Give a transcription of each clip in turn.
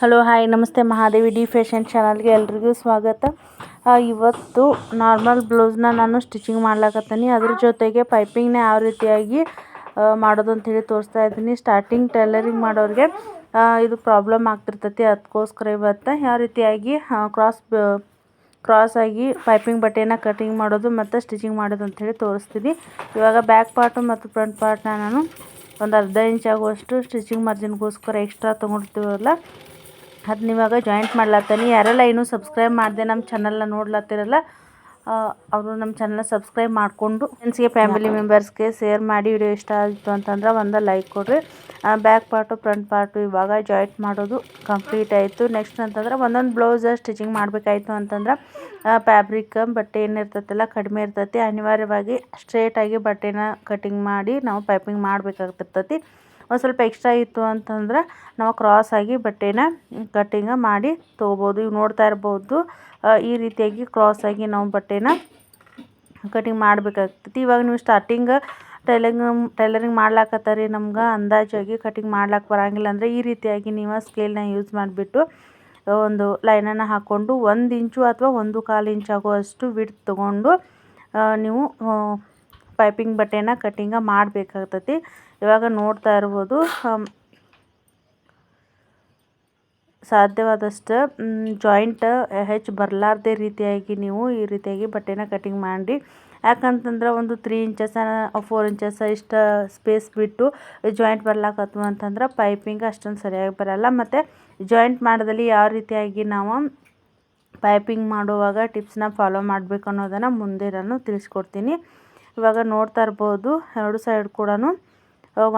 Hello hi ನಮಸ್ತೆ Mahadevi D fashion ಚಾನಲ್ಗೆ ಎಲ್ರಿಗೂ ಸ್ವಾಗತ. ಇವತ್ತು ನಾರ್ಮಲ್ ಬ್ಲೌಸ್ನ ನಾನು ಸ್ಟಿಚಿಂಗ್ ಮಾಡ್ಲಾಕತ್ತೀನಿ. ಅದ್ರ ಜೊತೆಗೆ ಪೈಪಿಂಗ್ನ ಯಾವ ರೀತಿಯಾಗಿ ಮಾಡೋದು ಅಂತ ಹೇಳಿ ತೋರಿಸ್ತಾ ಇದ್ದೀನಿ. ಸ್ಟಾರ್ಟಿಂಗ್ ಟೈಲರಿಂಗ್ ಮಾಡೋರಿಗೆ ಇದು ಪ್ರಾಬ್ಲಮ್ ಆಗ್ತಿರ್ತೈತಿ. ಅದಕ್ಕೋಸ್ಕರ ಇವತ್ತು ಯಾವ ರೀತಿಯಾಗಿ ಕ್ರಾಸ್ ಕ್ರಾಸ್ ಆಗಿ ಪೈಪಿಂಗ್ ಬಟ್ಟೆನ ಕಟಿಂಗ್ ಮಾಡೋದು ಮತ್ತು ಸ್ಟಿಚಿಂಗ್ ಮಾಡೋದು ಅಂತ ಹೇಳಿ ತೋರಿಸ್ತೀನಿ. ಇವಾಗ ಬ್ಯಾಕ್ ಪಾರ್ಟು ಮತ್ತು ಫ್ರಂಟ್ ಪಾರ್ಟ್ನ ನಾನು ಒಂದು ಅರ್ಧ ಇಂಚ್ ಆಗುವಷ್ಟು ಸ್ಟಿಚಿಂಗ್ ಮಾರ್ಜಿನ್ಗೋಸ್ಕರ ಎಕ್ಸ್ಟ್ರಾ ತೊಗೊಂಡಿರ್ತೀವಲ್ಲ ಅದನ್ನ ಇವಾಗ ಜಾಯಿಂಟ್ ಮಾಡ್ಲತ್ತೀನಿ. ಯಾರೆಲ್ಲ ಇನ್ನೂ ಸಬ್ಸ್ಕ್ರೈಬ್ ಮಾಡಿದೆ ನಮ್ಮ ಚಾನಲ್ನ ನೋಡ್ಲತ್ತಿರಲ್ಲ ಅವರು ನಮ್ಮ ಚಾನಲ್ನ ಸಬ್ಸ್ಕ್ರೈಬ್ ಮಾಡಿಕೊಂಡು ಫ್ರೆಂಡ್ಸ್ಗೆ ಫ್ಯಾಮಿಲಿ ಮೆಂಬರ್ಸ್ಗೆ ಶೇರ್ ಮಾಡಿ ವಿಡಿಯೋ ಇಷ್ಟ ಆಯಿತು ಅಂತಂದ್ರೆ ಒಂದು ಲೈಕ್ ಕೊಡಿರಿ. ಬ್ಯಾಕ್ ಪಾರ್ಟು ಫ್ರಂಟ್ ಪಾರ್ಟು ಇವಾಗ ಜಾಯಿಂಟ್ ಮಾಡೋದು ಕಂಪ್ಲೀಟ್ ಆಯಿತು. ನೆಕ್ಸ್ಟ್ ಅಂತಂದ್ರೆ ಒಂದೊಂದು ಬ್ಲೌಸ್ ಸ್ಟಿಚಿಂಗ್ ಮಾಡಬೇಕಾಯ್ತು ಅಂತಂದ್ರೆ ಫ್ಯಾಬ್ರಿಕ್ ಬಟ್ಟೆ ಏನಿರ್ತೈತಲ್ಲ ಕಡಿಮೆ ಇರ್ತೈತಿ. ಅನಿವಾರ್ಯವಾಗಿ ಸ್ಟ್ರೇಟಾಗಿ ಬಟ್ಟೆನ ಕಟಿಂಗ್ ಮಾಡಿ ನಾವು ಪೈಪಿಂಗ್ ಮಾಡಬೇಕಾಗ್ತಿರ್ತೈತಿ. ಒಂದು ಸ್ವಲ್ಪ ಎಕ್ಸ್ಟ್ರಾ ಇತ್ತು ಅಂತಂದ್ರೆ ನಾವು ಕ್ರಾಸ್ ಆಗಿ ಬಟ್ಟೆನ ಕಟ್ಟಿಂಗ ಮಾಡಿ ತೊಗೋಬೋದು. ಇವು ನೋಡ್ತಾ ಇರ್ಬೋದು. ಈ ರೀತಿಯಾಗಿ ಕ್ರಾಸ್ ಆಗಿ ನಾವು ಬಟ್ಟೆನ ಕಟಿಂಗ್ ಮಾಡಬೇಕಾಗ್ತೈತಿ ಇವಾಗ ನೀವು ಸ್ಟಾರ್ಟಿಂಗ್ ಟೈಲರಿಂಗ್ ಟೈಲರಿಂಗ್ ಮಾಡ್ಲಾಕತ್ತಾರಿ ನಮ್ಗೆ ಅಂದಾಜಾಗಿ ಕಟಿಂಗ್ ಮಾಡ್ಲಾಕ ಬರಂಗಿಲ್ಲ ಅಂದರೆ ಈ ರೀತಿಯಾಗಿ ನೀವು ಸ್ಕೇಲ್ನ ಯೂಸ್ ಮಾಡಿಬಿಟ್ಟು ಒಂದು ಲೈನನ್ನು ಹಾಕ್ಕೊಂಡು ಒಂದು ಇಂಚು ಅಥವಾ ಒಂದು ಕಾಲು ಇಂಚು ಆಗುವಷ್ಟು ವಿಡ್ತ್ ತೊಗೊಂಡು ನೀವು ಪೈಪಿಂಗ್ ಬಟ್ಟೆನ ಕಟ್ಟಿಂಗ ಮಾಡಬೇಕಾಗ್ತತಿ. ಇವಾಗ ನೋಡ್ತಾ ಇರ್ಬೋದು ಸಾಧ್ಯವಾದಷ್ಟು ಜಾಯಿಂಟ್ ಹೆಚ್ಚು ಬರಲಾರ್ದೇ ರೀತಿಯಾಗಿ ನೀವು ಈ ರೀತಿಯಾಗಿ ಬಟ್ಟೆನ ಕಟ್ಟಿಂಗ್ ಮಾಡಿ ಯಾಕಂತಂದ್ರೆ ಒಂದು ತ್ರೀ ಇಂಚಸ್ ಫೋರ್ ಇಂಚಸ್ ಇಷ್ಟು ಸ್ಪೇಸ್ ಬಿಟ್ಟು ಜಾಯಿಂಟ್ ಬರ್ಲಾಕತ್ವ ಅಂತಂದ್ರೆ ಪೈಪಿಂಗ್ ಅಷ್ಟೊಂದು ಸರಿಯಾಗಿ ಬರಲ್ಲ. ಮತ್ತು ಜಾಯಿಂಟ್ ಮಾಡೋದಲ್ಲಿ ಯಾವ ರೀತಿಯಾಗಿ ನಾವು ಪೈಪಿಂಗ್ ಮಾಡುವಾಗ ಟಿಪ್ಸ್ನ ಫಾಲೋ ಮಾಡಬೇಕು ಅನ್ನೋದನ್ನು ಮುಂದೆ ನಾನು ತಿಳಿಸ್ಕೊಡ್ತೀನಿ. ಇವಾಗ ನೋಡ್ತಾ ಇರ್ಬೋದು, ಎರಡು ಸೈಡ್ ಕೂಡ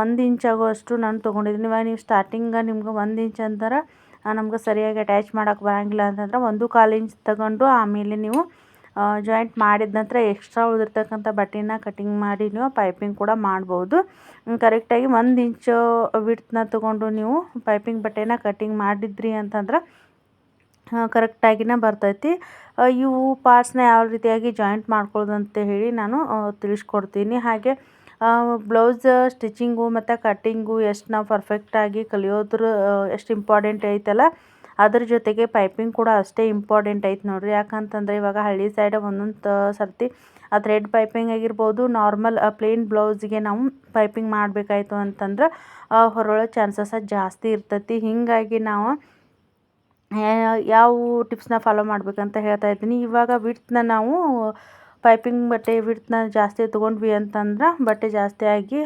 ಒಂದು ಇಂಚ್ ಅಷ್ಟು ನಾನು ತೊಗೊಂಡಿದ್ದೀನಿ ಇವಾಗ ನೀವು ಸ್ಟಾರ್ಟಿಂಗ ನಿಮ್ಗೆ ಒಂದು ಇಂಚ್ ಅಂತಾರೆ ನಮ್ಗೆ ಸರಿಯಾಗಿ ಅಟ್ಯಾಚ್ ಮಾಡೋಕೆ ಬರೋಂಗಿಲ್ಲ ಅಂತಂದ್ರೆ ಒಂದು ಕಾಲು ಇಂಚ್ ತಗೊಂಡು ಆಮೇಲೆ ನೀವು ಜಾಯಿಂಟ್ ಮಾಡಿದ ನಂತರ ಎಕ್ಸ್ಟ್ರಾ ಉಳಿದಿರ್ತಕ್ಕಂಥ ಬಟ್ಟೆನ ಕಟಿಂಗ್ ಮಾಡಿ ನೀವು ಪೈಪಿಂಗ್ ಕೂಡ ಮಾಡ್ಬೋದು. ಕರೆಕ್ಟಾಗಿ ಒಂದು ಇಂಚು ವಿಡ್ತ್ನ ತೊಗೊಂಡು ನೀವು ಪೈಪಿಂಗ್ ಬಟ್ಟೆನ ಕಟಿಂಗ್ ಮಾಡಿದ್ರಿ ಅಂತಂದ್ರೆ ಕರೆಕ್ಟಾಗಿನೇ ಬರ್ತೈತಿ. ಇವು ಪಾರ್ಟ್ಸ್ನ ಯಾವ ರೀತಿಯಾಗಿ ಜಾಯಿಂಟ್ ಮಾಡ್ಕೊಳ್ಳೋದು ಅಂತ ಹೇಳಿ ನಾನು ತಿಳಿಸ್ಕೊಡ್ತೀನಿ. ಹಾಗೆ ಬ್ಲೌಸ್ ಸ್ಟಿಚಿಂಗು ಮತ್ತು ಕಟ್ಟಿಂಗು ಎಷ್ಟು ನಾವು ಪರ್ಫೆಕ್ಟಾಗಿ ಕಲಿಯೋದ್ರ ಎಷ್ಟು ಇಂಪಾರ್ಟೆಂಟ್ ಐತಲ್ಲ, ಅದ್ರ ಜೊತೆಗೆ ಪೈಪಿಂಗ್ ಕೂಡ ಅಷ್ಟೇ ಇಂಪಾರ್ಟೆಂಟ್ ಐತೆ ನೋಡಿರಿ. ಯಾಕಂತಂದರೆ ಇವಾಗ ಹಳ್ಳಿ ಸೈಡ್ ಒಂದೊಂದು ಸರ್ತಿ ಆ ಥ್ರೆಡ್ ಪೈಪಿಂಗ್ ಆಗಿರ್ಬೋದು ನಾರ್ಮಲ್ ಪ್ಲೇನ್ ಬ್ಲೌಸ್ಗೆ ನಾವು ಪೈಪಿಂಗ್ ಮಾಡಬೇಕಾಯ್ತು ಅಂತಂದ್ರೆ ಹೊರಳೋ ಚಾನ್ಸಸ್ ಜಾಸ್ತಿ ಇರ್ತೈತಿ. ಹೀಗಾಗಿ ನಾವು ಯಾವ ಟಿಪ್ಸ್ನ ಫಾಲೋ ಮಾಡಬೇಕಂತ ಹೇಳ್ತಾ ಇದ್ದೀನಿ. ಇವಾಗ ವಿಡ್ತ್ನ ನಾವು ಪೈಪಿಂಗ್ ಬಟ್ಟೆ ವಿಡ್ತ್ನ ಜಾಸ್ತಿ ತೊಗೊಂಡ್ವಿ ಅಂತಂದ್ರೆ ಬಟ್ಟೆ ಜಾಸ್ತಿ ಆಗಿ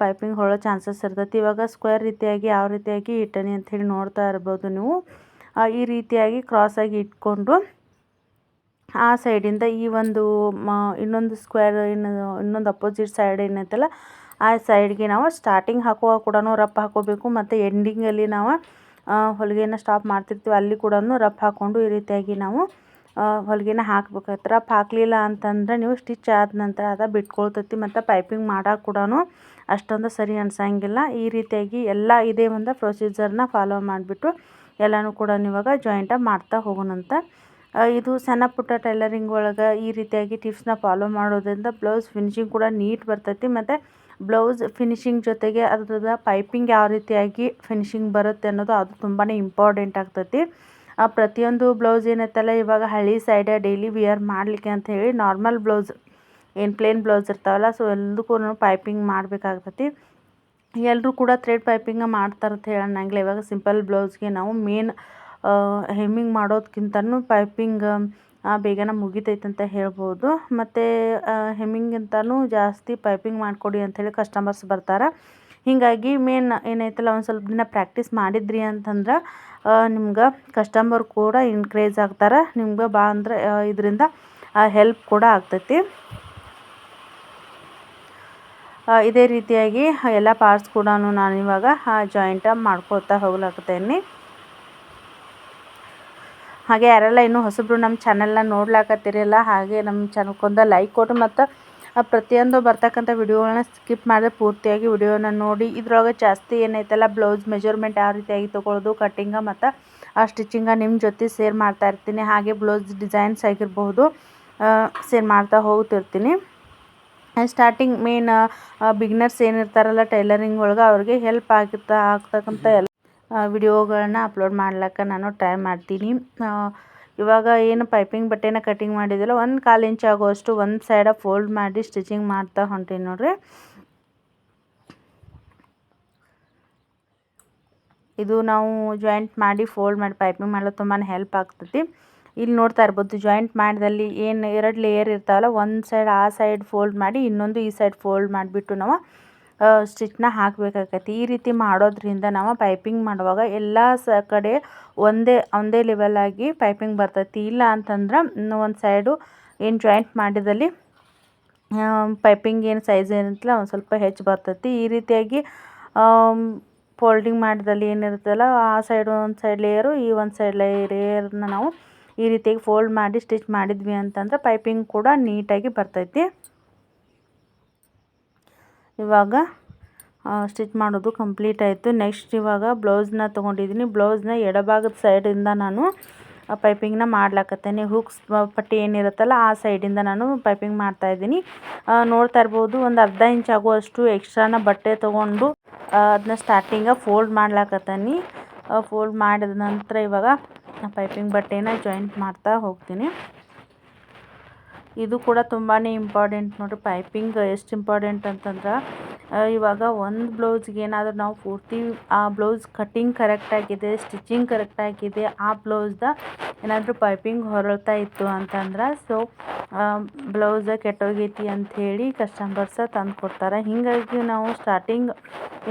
ಪೈಪಿಂಗ್ ಹೊಳೋ ಚಾನ್ಸಸ್ ಇರ್ತೈತಿ. ಇವಾಗ ಸ್ಕ್ವೇರ್ ರೀತಿಯಾಗಿ ಯಾವ ರೀತಿಯಾಗಿ ಇಟ್ಟನಿ ಅಂತ ಹೇಳಿ ನೋಡ್ತಾ ಇರ್ಬೋದು ನೀವು. ಈ ರೀತಿಯಾಗಿ ಕ್ರಾಸಾಗಿ ಇಟ್ಕೊಂಡು ಆ ಸೈಡಿಂದ ಈ ಒಂದು ಇನ್ನೊಂದು ಸ್ಕ್ವೇರ್ ಇನ್ನು, ಇನ್ನೊಂದು ಅಪೋಸಿಟ್ ಸೈಡ್ ಏನೈತಲ್ಲ, ಆ ಸೈಡ್ಗೆ ನಾವು ಸ್ಟಾರ್ಟಿಂಗ್ ಹಾಕುವಾಗ ಕೂಡ ರಪ್ಪ ಹಾಕೋಬೇಕು. ಮತ್ತು ಎಂಡಿಂಗಲ್ಲಿ ನಾವು ಹೊಲಿಗೆನ ಸ್ಟಾಪ್ ಮಾಡ್ತಿರ್ತೀವಿ. ಅಲ್ಲಿ ಕೂಡ ರಫ್ ಹಾಕ್ಕೊಂಡು ಈ ರೀತಿಯಾಗಿ ನಾವು ಹೊಲಿಗೆನ ಹಾಕ್ಬೇಕಾಯ್ತು ರಫ್ ಹಾಕಲಿಲ್ಲ ಅಂತಂದ್ರೆ ನೀವು ಸ್ಟಿಚ್ ಆದ ನಂತರ ಅದ ಬಿಟ್ಕೊಳ್ತೈತಿ ಮತ್ತು ಪೈಪಿಂಗ್ ಮಾಡೋಕೆ ಕೂಡ ಅಷ್ಟೊಂದು ಸರಿ ಅನ್ಸಂಗಿಲ್ಲ. ಈ ರೀತಿಯಾಗಿ ಎಲ್ಲ ಇದೇ ಒಂದು ಪ್ರೊಸೀಜರ್ನ ಫಾಲೋ ಮಾಡಿಬಿಟ್ಟು ಎಲ್ಲನೂ ಕೂಡ ಇವಾಗ ಜಾಯಿಂಟಾಗಿ ಮಾಡ್ತಾ ಹೋಗೋಣಂತ ಇದು ಸಣ್ಣ ಪುಟ್ಟ ಟೈಲರಿಂಗ್ ಒಳಗೆ ಈ ರೀತಿಯಾಗಿ ಟಿಪ್ಸ್ನ ಫಾಲೋ ಮಾಡೋದ್ರಿಂದ ಬ್ಲೌಸ್ ಫಿನಿಶಿಂಗ್ ಕೂಡ ನೀಟ್ ಬರ್ತೈತಿ. ಮತ್ತು ಬ್ಲೌಸ್ ಫಿನಿಶಿಂಗ್ ಜೊತೆಗೆ ಅದ್ರದ್ದು ಪೈಪಿಂಗ್ ಯಾವ ರೀತಿಯಾಗಿ ಫಿನಿಶಿಂಗ್ ಬರುತ್ತೆ ಅನ್ನೋದು ಅದು ತುಂಬಾ ಇಂಪಾರ್ಟೆಂಟ್ ಆಗ್ತೈತಿ. ಪ್ರತಿಯೊಂದು ಬ್ಲೌಸ್ ಏನೈತಲ್ಲ, ಇವಾಗ ಹಳ್ಳಿ ಸೈಡ ಡೈಲಿ ವಿಯರ್ ಮಾಡಲಿಕ್ಕೆ ಅಂತ ಹೇಳಿ ನಾರ್ಮಲ್ ಬ್ಲೌಸ್, ಏನು ಪ್ಲೇನ್ ಬ್ಲೌಸ್ ಇರ್ತಾವಲ್ಲ ಸೊ ಎಲ್ಲದಕ್ಕೂ ಪೈಪಿಂಗ್ ಮಾಡಬೇಕಾಗ್ತೈತಿ. ಎಲ್ಲರೂ ಕೂಡ ಥ್ರೆಡ್ ಪೈಪಿಂಗ ಮಾಡ್ತಾರೆ ಅಂತ ಹೇಳೋಣಂಗಿಲ್ಲ ಇವಾಗ ಸಿಂಪಲ್ ಬ್ಲೌಸ್ಗೆ ನಾವು ಮೇನ್ ಹೆಮ್ಮಿಂಗ್ ಮಾಡೋದಕ್ಕಿಂತನೂ ಪೈಪಿಂಗ್ ಬೇಗನೆ ಮುಗಿತೈತೆ ಅಂತ ಹೇಳ್ಬೋದು. ಮತ್ತು ಹೆಮ್ಮಿಂಗಿಂತಲೂ ಜಾಸ್ತಿ ಪೈಪಿಂಗ್ ಮಾಡಿಕೊಡಿ ಅಂಥೇಳಿ ಕಸ್ಟಮರ್ಸ್ ಬರ್ತಾರೆ. ಹೀಗಾಗಿ ಮೇನ್ ಏನೈತಲ್ಲ, ಒಂದು ಸ್ವಲ್ಪ ದಿನ ಪ್ರಾಕ್ಟೀಸ್ ಮಾಡಿದ್ರಿ ಅಂತಂದ್ರೆ ನಿಮ್ಗೆ ಕಸ್ಟಮರ್ ಕೂಡ ಇನ್ಕ್ರೇಜ್ ಆಗ್ತಾರೆ. ನಿಮ್ಗೆ ಭಾಳ ಅಂದ್ರೆ ಇದರಿಂದ ಹೆಲ್ಪ್ ಕೂಡ ಆಗ್ತೈತಿ. ಇದೇ ರೀತಿಯಾಗಿ ಎಲ್ಲ ಪಾರ್ಟ್ಸ್ ಕೂಡ ನಾನು ಇವಾಗ ಜಾಯಿಂಟ್ ಮಾಡ್ಕೋತಾ ಹೋಗ್ಲಾಕತ್ತೇನೆ. ಹಾಗೆ ಯಾರೆಲ್ಲ ಇನ್ನೂ ಹೊಸಬ್ರು ನಮ್ಮ ಚಾನೆಲ್ನ ನೋಡ್ಲಾಕತ್ತಿರಲ್ಲ, ಹಾಗೆ ನಮ್ಮ ಚಾನಲ್ಕೊಂದು ಲೈಕ್ ಕೊಟ್ಟು ಮತ್ತು ಪ್ರತಿಯೊಂದು ಬರ್ತಕ್ಕಂಥ ವಿಡಿಯೋಗಳನ್ನ ಸ್ಕಿಪ್ ಮಾಡದೆ ಪೂರ್ತಿಯಾಗಿ ವಿಡಿಯೋನ ನೋಡಿ. ಇದ್ರೊಳಗೆ ಜಾಸ್ತಿ ಏನೈತಲ್ಲ ಬ್ಲೌಸ್ ಮೆಜರ್ಮೆಂಟ್ ಯಾವ ರೀತಿಯಾಗಿ ತೊಗೊಳೋದು ಕಟ್ಟಿಂಗ ಮತ್ತು ಆ ಸ್ಟಿಚಿಂಗ ನಿಮ್ಮ ಜೊತೆ ಸೇರ್ ಮಾಡ್ತಾ ಇರ್ತೀನಿ. ಹಾಗೆ ಬ್ಲೌಸ್ ಡಿಸೈನ್ಸ್ ಆಗಿರ್ಬೋದು ಸೇರ್ ಮಾಡ್ತಾ ಹೋಗ್ತಿರ್ತೀನಿ. ಸ್ಟಾರ್ಟಿಂಗ್ ಮೇನ್ ಬಿಗ್ನರ್ಸ್ ಏನಿರ್ತಾರಲ್ಲ ಟೈಲರಿಂಗ್ ಒಳಗೆ ಅವ್ರಿಗೆ ಹೆಲ್ಪ್ ಆಗುತ್ತಾ ಆಗ್ತಕ್ಕಂಥ ಎಲ್ಲ ವಿಡಿಯೋಗಳನ್ನ ಅಪ್ಲೋಡ್ ಮಾಡ್ಲಿಕ್ಕೆ ನಾನು ಟ್ರೈ ಮಾಡ್ತೀನಿ. ಇವಾಗ ಏನು ಪೈಪಿಂಗ್ ಬಟ್ಟೆನ ಕಟಿಂಗ್ ಮಾಡಿದ್ದಿಲ್ಲ, ಒಂದು ಕಾಲು ಇಂಚ್ ಆಗುವಷ್ಟು ಒಂದು ಸೈಡ ಫೋಲ್ಡ್ ಮಾಡಿ ಸ್ಟಿಚಿಂಗ್ ಮಾಡ್ತಾ ಹೊಂಟೀನಿ ನೋಡ್ರಿ. ಇದು ನಾವು ಜಾಯಿಂಟ್ ಮಾಡಿ ಫೋಲ್ಡ್ ಮಾಡಿ ಪೈಪಿಂಗ್ ಮಾಡಲು ತುಂಬಾ ಹೆಲ್ಪ್ ಆಗ್ತೈತಿ. ಇಲ್ಲಿ ನೋಡ್ತಾ ಇರ್ಬೋದು ಜಾಯಿಂಟ್ ಮಾಡಿದಲ್ಲಿ ಏನು ಎರಡು ಲೇಯರ್ ಇರ್ತಾವಲ್ಲ, ಒಂದು ಸೈಡ್ ಆ ಸೈಡ್ ಫೋಲ್ಡ್ ಮಾಡಿ, ಇನ್ನೊಂದು ಈ ಸೈಡ್ ಫೋಲ್ಡ್ ಮಾಡಿಬಿಟ್ಟು ನಾವು ಸ್ಟಿಚ್ನ ಹಾಕಬೇಕಾಗೈತಿ ಈ ರೀತಿ ಮಾಡೋದ್ರಿಂದ ನಾವು ಪೈಪಿಂಗ್ ಮಾಡುವಾಗ ಎಲ್ಲ ಸ ಕಡೆ ಒಂದೇ ಒಂದೇ ಲೆವೆಲಾಗಿ ಪೈಪಿಂಗ್ ಬರ್ತೈತಿ. ಇಲ್ಲ ಅಂತಂದ್ರೆ ಒಂದು ಸೈಡು ಏನು ಜಾಯಿಂಟ್ ಮಾಡಿದಲ್ಲಿ ಪೈಪಿಂಗ್ ಏನು ಸೈಜ್ ಏನಿರ್ತಲ್ಲ ಒಂದು ಸ್ವಲ್ಪ ಹೆಚ್ಚು ಬರ್ತೈತಿ. ಈ ರೀತಿಯಾಗಿ ಫೋಲ್ಡಿಂಗ್ ಮಾಡಿದಲ್ಲಿ ಏನಿರುತ್ತಲ್ಲ ಆ ಸೈಡ್ ಒಂದು ಸೈಡ್ ಲೇಯರು ಈ ಒಂದು ಸೈಡ್ ಲೇಯರ್ನ ನಾವು ಈ ರೀತಿಯಾಗಿ ಫೋಲ್ಡ್ ಮಾಡಿ ಸ್ಟಿಚ್ ಮಾಡಿದ್ವಿ ಅಂತಂದ್ರೆ ಪೈಪಿಂಗ್ ಕೂಡ ನೀಟಾಗಿ ಬರ್ತೈತಿ. ಇವಾಗ ಸ್ಟಿಚ್ ಮಾಡೋದು ಕಂಪ್ಲೀಟ್ ಆಯಿತು. ನೆಕ್ಸ್ಟ್ ಇವಾಗ ಬ್ಲೌಸ್ನ ತೊಗೊಂಡಿದ್ದೀನಿ ಬ್ಲೌಸ್ನ ಎಡಭಾಗದ ಸೈಡಿಂದ ನಾನು ಪೈಪಿಂಗ್ನ ಮಾಡ್ಲಾಕತ್ತೇನೆ. ಹುಕ್ಸ್ ಪಟ್ಟಿ ಏನಿರುತ್ತಲ್ಲ ಆ ಸೈಡಿಂದ ನಾನು ಪೈಪಿಂಗ್ ಮಾಡ್ತಾಯಿದ್ದೀನಿ ನೋಡ್ತಾ ಇರ್ಬೋದು, ಒಂದು ಅರ್ಧ ಇಂಚ್ ಆಗುವಷ್ಟು ಎಕ್ಸ್ಟ್ರಾನ ಬಟ್ಟೆ ತೊಗೊಂಡು ಅದನ್ನ ಸ್ಟಾರ್ಟಿಂಗ ಫೋಲ್ಡ್ ಮಾಡ್ಲಾಕತ್ತೀನಿ. ಫೋಲ್ಡ್ ಮಾಡಿದ ನಂತರ ಇವಾಗ ಪೈಪಿಂಗ್ ಬಟ್ಟೆನ ಜಾಯಿಂಟ್ ಮಾಡ್ತಾ ಹೋಗ್ತೀನಿ. ಇದು ಕೂಡ ತುಂಬಾ ಇಂಪಾರ್ಟೆಂಟ್ ನೋಡಿರಿ. ಪೈಪಿಂಗ್ ಎಷ್ಟು ಇಂಪಾರ್ಟೆಂಟ್ ಅಂತಂದ್ರೆ ಇವಾಗ ಒಂದು ಬ್ಲೌಸ್ಗೆ ಏನಾದರೂ ನಾವು ಪೂರ್ತಿ ಆ ಬ್ಲೌಸ್ ಕಟ್ಟಿಂಗ್ ಕರೆಕ್ಟಾಗಿದೆ ಸ್ಟಿಚಿಂಗ್ ಕರೆಕ್ಟಾಗಿದೆ ಆ ಬ್ಲೌಸ್ದ ಏನಾದರೂ ಪೈಪಿಂಗ್ ಹೊರಳ್ತಾ ಇತ್ತು ಅಂತಂದ್ರೆ ಸೊ ಬ್ಲೌಸ ಕೆಟ್ಟೋಗೈತಿ ಅಂಥೇಳಿ ಕಸ್ಟಮರ್ಸ ತಂದು ಕೊಡ್ತಾರೆ. ಹೀಗಾಗಿ ನಾವು ಸ್ಟಾರ್ಟಿಂಗ್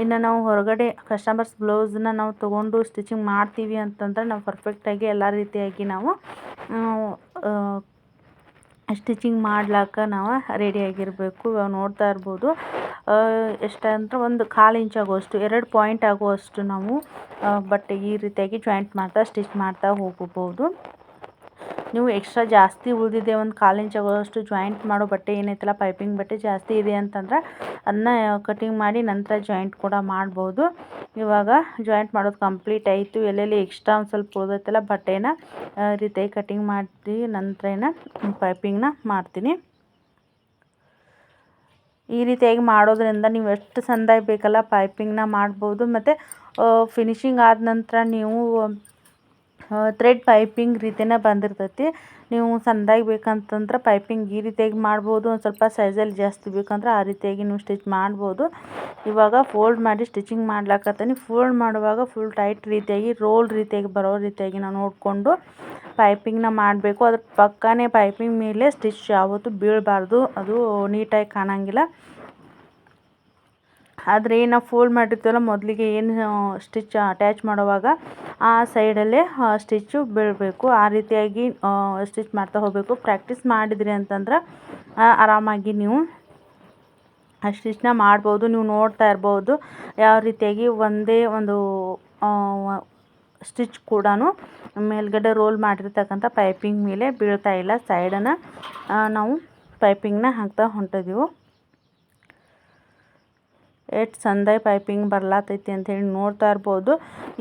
ಇನ್ನು ನಾವು ಹೊರಗಡೆ ಕಸ್ಟಮರ್ಸ್ ಬ್ಲೌಸ್ನ ನಾವು ತೊಗೊಂಡು ಸ್ಟಿಚಿಂಗ್ ಮಾಡ್ತೀವಿ ಅಂತಂದ್ರೆ ನಾವು ಪರ್ಫೆಕ್ಟಾಗಿ ಎಲ್ಲ ರೀತಿಯಾಗಿ ನಾವು ಸ್ಟಿಚಿಂಗ್ ಮಾಡ್ಲಾಕ ನಾವು ರೆಡಿಯಾಗಿರಬೇಕು ನೋಡ್ತಾ ಇರ್ಬೋದು. ಎಷ್ಟಂದ್ರೆ ಒಂದು ಕಾಲು ಇಂಚ್ ಆಗುವಷ್ಟು, ಎರಡು ಪಾಯಿಂಟ್ ಆಗುವಷ್ಟು ನಾವು ಬಟ್ಟೆ ಈ ರೀತಿಯಾಗಿ ಜಾಯಿಂಟ್ ಮಾಡ್ತಾ ಸ್ಟಿಚ್ ಮಾಡ್ತಾ ಹೋಗಬಹುದು. ನೀವು ಎಕ್ಸ್ಟ್ರಾ ಜಾಸ್ತಿ ಉಳಿದಿದೆ, ಒಂದು ಕಾಲು ಇಂಚ್ ಜಾಯಿಂಟ್ ಮಾಡೋ ಬಟ್ಟೆ ಏನೈತಲ್ಲ ಪೈಪಿಂಗ್ ಬಟ್ಟೆ ಜಾಸ್ತಿ ಇದೆ ಅಂತಂದ್ರೆ ಅದನ್ನ ಕಟಿಂಗ್ ಮಾಡಿ ನಂತರ ಜಾಯಿಂಟ್ ಕೂಡ ಮಾಡ್ಬೋದು. ಇವಾಗ ಜಾಯಿಂಟ್ ಮಾಡೋದು ಕಂಪ್ಲೀಟ್ ಆಯಿತು. ಎಲ್ಲೆಲ್ಲಿ ಎಕ್ಸ್ಟ್ರಾ ಒಂದು ಸ್ವಲ್ಪ ಉಳಿದೈತಲ್ಲ, ಬಟ್ಟೆನ ರೀತಿಯಾಗಿ ಕಟಿಂಗ್ ಮಾಡಿ ನಂತರ ಪೈಪಿಂಗ್ನ ಮಾಡ್ತೀನಿ. ಈ ರೀತಿಯಾಗಿ ಮಾಡೋದ್ರಿಂದ ನೀವು ಎಷ್ಟು ಸಂದಾಯ ಬೇಕಲ್ಲ ಪೈಪಿಂಗ್ನ ಮಾಡ್ಬೋದು. ಮತ್ತು ಫಿನಿಶಿಂಗ್ ಆದ ನಂತರ ನೀವು ಥ್ರೆಡ್ ಪೈಪಿಂಗ್ ರೀತಿನೇ ಬಂದಿರ್ತೈತಿ. ನೀವು ಸಣ್ಣದಾಗಿ ಬೇಕಂತಂದ್ರೆ ಪೈಪಿಂಗ್ ಈ ರೀತಿಯಾಗಿ ಮಾಡ್ಬೋದು. ಒಂದು ಸ್ವಲ್ಪ ಸೈಜಲ್ಲಿ ಜಾಸ್ತಿ ಬೇಕಂದ್ರೆ ಆ ರೀತಿಯಾಗಿ ನೀವು ಸ್ಟಿಚ್ ಮಾಡ್ಬೋದು. ಇವಾಗ ಫೋಲ್ಡ್ ಮಾಡಿ ಸ್ಟಿಚಿಂಗ್ ಮಾಡ್ಲಾಕತ್ತೀನಿ. ಫೋಲ್ಡ್ ಮಾಡುವಾಗ ಫುಲ್ ಟೈಟ್ ರೀತಿಯಾಗಿ ರೋಲ್ ರೀತಿಯಾಗಿ ಬರೋ ರೀತಿಯಾಗಿ ನಾವು ನೋಡಿಕೊಂಡು ಪೈಪಿಂಗ್ನ ಮಾಡಬೇಕು. ಅದ್ರ ಪಕ್ಕನೇ ಪೈಪಿಂಗ್ ಮೇಲೆ ಸ್ಟಿಚ್ ಯಾವತ್ತೂ ಬೀಳಬಾರ್ದು. ಅದು ನೀಟಾಗಿ ಕಾಣಂಗಿಲ್ಲ. ಆದರೆ ನಾವು ಫೋಲ್ಡ್ ಮಾಡಿರ್ತೀವಲ್ಲ, ಮೊದಲಿಗೆ ಏನು ಸ್ಟಿಚ್ ಅಟ್ಯಾಚ್ ಮಾಡುವಾಗ ಆ ಸೈಡಲ್ಲೇ ಸ್ಟಿಚ್ಚು ಬೀಳಬೇಕು. ಆ ರೀತಿಯಾಗಿ ಸ್ಟಿಚ್ ಮಾಡ್ತಾ ಹೋಗಬೇಕು. ಪ್ರಾಕ್ಟೀಸ್ ಮಾಡಿದ್ರಿ ಅಂತಂದ್ರೆ ಆರಾಮಾಗಿ ನೀವು ಆ ಸ್ಟಿಚ್ನ ಮಾಡ್ಬೋದು, ನೀವು ನೋಡ್ತಾ ಇರ್ಬೋದು. ಯಾವ ರೀತಿಯಾಗಿ ಒಂದೇ ಒಂದು ಸ್ಟಿಚ್ ಕೂಡ ಮೇಲ್ಗಡೆ ರೋಲ್ ಮಾಡಿರ್ತಕ್ಕಂಥ ಪೈಪಿಂಗ್ ಮೇಲೆ ಬೀಳ್ತಾ ಇಲ್ಲ. ಸೈಡನ್ನು ನಾವು ಪೈಪಿಂಗ್ನ ಹಾಕ್ತಾ ಹೊಂಟಿದ್ದೀವಿ ಎಷ್ಟು ಚಂದಾಗಿ ಪೈಪಿಂಗ್ ಬರ್ಲಾತೈತಿ ಹೇಳಿ ನೋಡ್ತಾ ಇರ್ಬೋದು.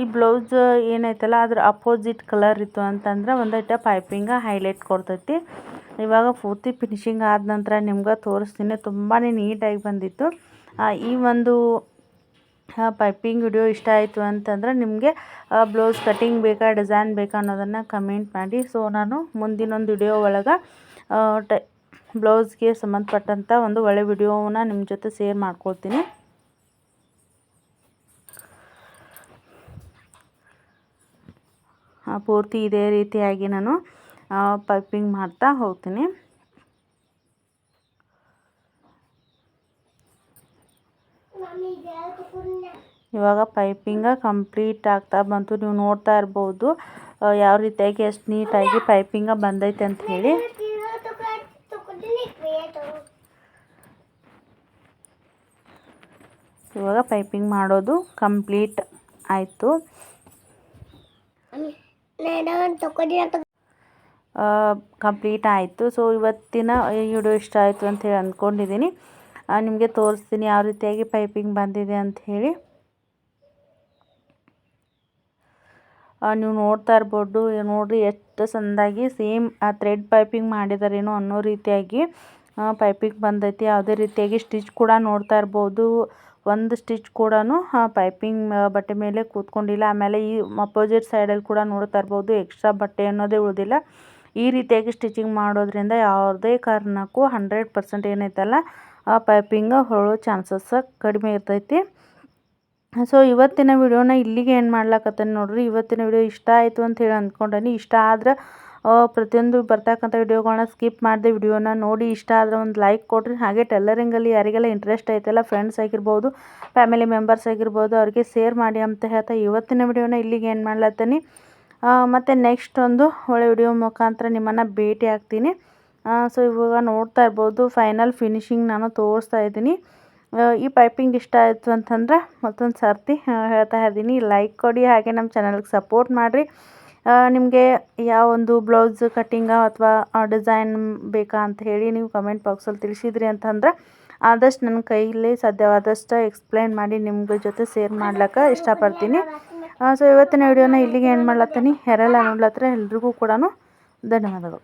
ಈ ಬ್ಲೌಸ್ ಏನೈತಲ್ಲ, ಅದ್ರ ಅಪೋಸಿಟ್ ಕಲರ್ ಇತ್ತು ಅಂತಂದ್ರೆ ಒಂದೈಟ ಪೈಪಿಂಗ ಹೈಲೈಟ್ ಕೊಡ್ತೈತಿ. ಇವಾಗ ಪೂರ್ತಿ ಫಿನಿಶಿಂಗ್ ಆದ ನಂತರ ನಿಮ್ಗೆ ತೋರಿಸ್ತೀನಿ ತುಂಬಾ ನೀಟಾಗಿ ಬಂದಿತ್ತು. ಈ ಒಂದು ಪೈಪಿಂಗ್ ವಿಡಿಯೋ ಇಷ್ಟ ಆಯಿತು ಅಂತಂದ್ರೆ ನಿಮಗೆ ಬ್ಲೌಸ್ ಕಟಿಂಗ್ ಬೇಕಾ, ಡಿಸೈನ್ ಬೇಕಾ ಅನ್ನೋದನ್ನು ಕಮೆಂಟ್ ಮಾಡಿ. ಸೊ, ನಾನು ಮುಂದಿನೊಂದು ವಿಡಿಯೋ ಒಳಗೆ ಟೈ, ಬ್ಲೌಸ್ಗೆ ಸಂಬಂಧಪಟ್ಟಂಥ ಒಂದು ಒಳ್ಳೆ ವಿಡಿಯೋವನ್ನ ನಿಮ್ಮ ಜೊತೆ ಶೇರ್ ಮಾಡ್ಕೊಳ್ತೀನಿ. ಪೂರ್ತಿ ಇದೇ ರೀತಿಯಾಗಿ ನಾನು ಪೈಪಿಂಗ್ ಮಾಡ್ತಾ ಹೋಗ್ತೀನಿ. ಇವಾಗ ಪೈಪಿಂಗ ಕಂಪ್ಲೀಟ್ ಆಗ್ತಾ ಬಂತು. ನೀವು ನೋಡ್ತಾ ಇರ್ಬೋದು ಯಾವ ರೀತಿಯಾಗಿ ಎಷ್ಟು ನೀಟಾಗಿ ಪೈಪಿಂಗ ಬಂದೈತೆ ಅಂತ ಹೇಳಿ. ಇವಾಗ ಪೈಪಿಂಗ್ ಮಾಡೋದು ಕಂಪ್ಲೀಟ್ ಆಯಿತು. ಕಂಪ್ಲೀಟ್ ಆಯಿತು. ಸೊ ಇವತ್ತಿನ ವಿಡಿಯೋ ಇಷ್ಟ ಆಯಿತು ಅಂತ ಹೇಳಿ ಅಂದ್ಕೊಂಡಿದ್ದೀನಿ ನಿಮಗೆ ತೋರಿಸ್ತೀನಿ ಯಾವ ರೀತಿಯಾಗಿ ಪೈಪಿಂಗ್ ಬಂದಿದೆ ಅಂತ ಹೇಳಿ. ನೀವು ನೋಡ್ತಾ ಇರ್ಬೋದು. ನೋಡಿರಿ ಎಷ್ಟು ಚೆಂದಾಗಿ ಸೇಮ್ ಆ ಥ್ರೆಡ್ ಪೈಪಿಂಗ್ ಮಾಡಿದಾರೇನೋ ಅನ್ನೋ ರೀತಿಯಾಗಿ ಪೈಪಿಂಗ್ ಬಂದೈತಿ. ಯಾವುದೇ ರೀತಿಯಾಗಿ ಸ್ಟಿಚ್ ಕೂಡ ನೋಡ್ತಾ ಇರ್ಬೋದು. ಒಂದು ಸ್ಟಿಚ್ ಕೂಡ ಪೈಪಿಂಗ್ ಬಟ್ಟೆ ಮೇಲೆ ಕೂತ್ಕೊಂಡಿಲ್ಲ. ಆಮೇಲೆ ಈ ಅಪೋಸಿಟ್ ಸೈಡಲ್ಲಿ ಕೂಡ ನೋಡ್ತಾ ಇರ್ಬೋದು, ಎಕ್ಸ್ಟ್ರಾ ಬಟ್ಟೆ ಅನ್ನೋದೇ ಉಳಿದಿಲ್ಲ. ಈ ರೀತಿಯಾಗಿ ಸ್ಟಿಚಿಂಗ್ ಮಾಡೋದ್ರಿಂದ ಯಾವುದೇ ಕಾರಣಕ್ಕೂ ಹಂಡ್ರೆಡ್ ಪರ್ಸೆಂಟ್ ಏನೈತಲ್ಲ, ಆ ಪೈಪಿಂಗ್ ಹೊರಳೋ ಚಾನ್ಸಸ್ ಕಡಿಮೆ ಇರ್ತೈತಿ. ಸೊ, ಇವತ್ತಿನ ವಿಡಿಯೋನ ಇಲ್ಲಿಗೆ ಏನು ಮಾಡ್ಲಾಕತ್ತೇನೆ ನೋಡ್ರಿ. ಇವತ್ತಿನ ವಿಡಿಯೋ ಇಷ್ಟ ಆಯಿತು ಅಂತ ಹೇಳಿ ಅಂದ್ಕೊಂಡೇನಿ. ಇಷ್ಟ ಆದ್ರೆ ಪ್ರತಿಯೊಂದು ಬರ್ತಕ್ಕಂಥ ವಿಡಿಯೋಗಳನ್ನ ಸ್ಕಿಪ್ ಮಾಡಿದೆ ವಿಡಿಯೋನ ನೋಡಿ ಇಷ್ಟ ಆದರೆ ಒಂದು ಲೈಕ್ ಕೊಡ್ರಿ ಹಾಗೆ ಟೆಲ್ಲರಿಂಗಲ್ಲಿ ಯಾರಿಗೆಲ್ಲ ಇಂಟ್ರೆಸ್ಟ್ ಐತೆಲ್ಲ ಫ್ರೆಂಡ್ಸ್ ಆಗಿರ್ಬೋದು ಫ್ಯಾಮಿಲಿ ಮೆಂಬರ್ಸ್ ಆಗಿರ್ಬೋದು ಅವ್ರಿಗೆ ಶೇರ್ ಮಾಡಿ ಅಂತ ಹೇಳ್ತಾ ಇವತ್ತಿನ ವಿಡಿಯೋನ ಇಲ್ಲಿಗೆ ಏನು ಮಾಡ್ಲತ್ತೀನಿ. ಮತ್ತು ನೆಕ್ಸ್ಟ್ ಒಂದು ಒಳ್ಳೆ ವಿಡಿಯೋ ಮುಖಾಂತರ ನಿಮ್ಮನ್ನು ಭೇಟಿ ಆಗ್ತೀನಿ. ಸೊ ಇವಾಗ ನೋಡ್ತಾ ಇರ್ಬೋದು ಫೈನಲ್ ಫಿನಿಶಿಂಗ್ ನಾನು ತೋರಿಸ್ತಾ ಇದ್ದೀನಿ. ಈ ಪೈಪಿಂಗ್ ಇಷ್ಟ ಆಯಿತು ಅಂತಂದ್ರೆ ಮತ್ತೊಂದು ಸರ್ತಿ ಹೇಳ್ತಾ ಇದ್ದೀನಿ. ಲೈಕ್ ಕೊಡಿ, ಹಾಗೆ ನಮ್ಮ ಚಾನಲ್ಗೆ ಸಪೋರ್ಟ್ ಮಾಡಿರಿ. ನಿಮಗೆ ಯಾವ ಒಂದು ಬ್ಲೌಸ್ ಕಟ್ಟಿಂಗ ಅಥವಾ ಡಿಸೈನ್ ಬೇಕಾ ಅಂತ ಹೇಳಿ ನೀವು ಕಮೆಂಟ್ ಬಾಕ್ಸಲ್ಲಿ ತಿಳಿಸಿದ್ರಿ ಅಂತಂದ್ರೆ ಆದಷ್ಟು ನನ್ನ ಕೈಯಲ್ಲಿ ಸಾಧ್ಯವಾದಷ್ಟು ಎಕ್ಸ್ಪ್ಲೈನ್ ಮಾಡಿ ನಿಮ್ಗೆ ಜೊತೆ ಶೇರ್ ಮಾಡ್ಲಿಕ್ಕೆ ಇಷ್ಟಪಡ್ತೀನಿ. ಸೊ ಇವತ್ತಿನ ವಿಡಿಯೋನ ಇಲ್ಲಿಗೆ ಏನು ಮಾಡ್ಲತ್ತೀನಿ. ಹೆರಲ್ಲ ನೋಡ್ಲತ್ತರ ಎಲ್ರಿಗೂ ಕೂಡ ಧನ್ಯವಾದಗಳು.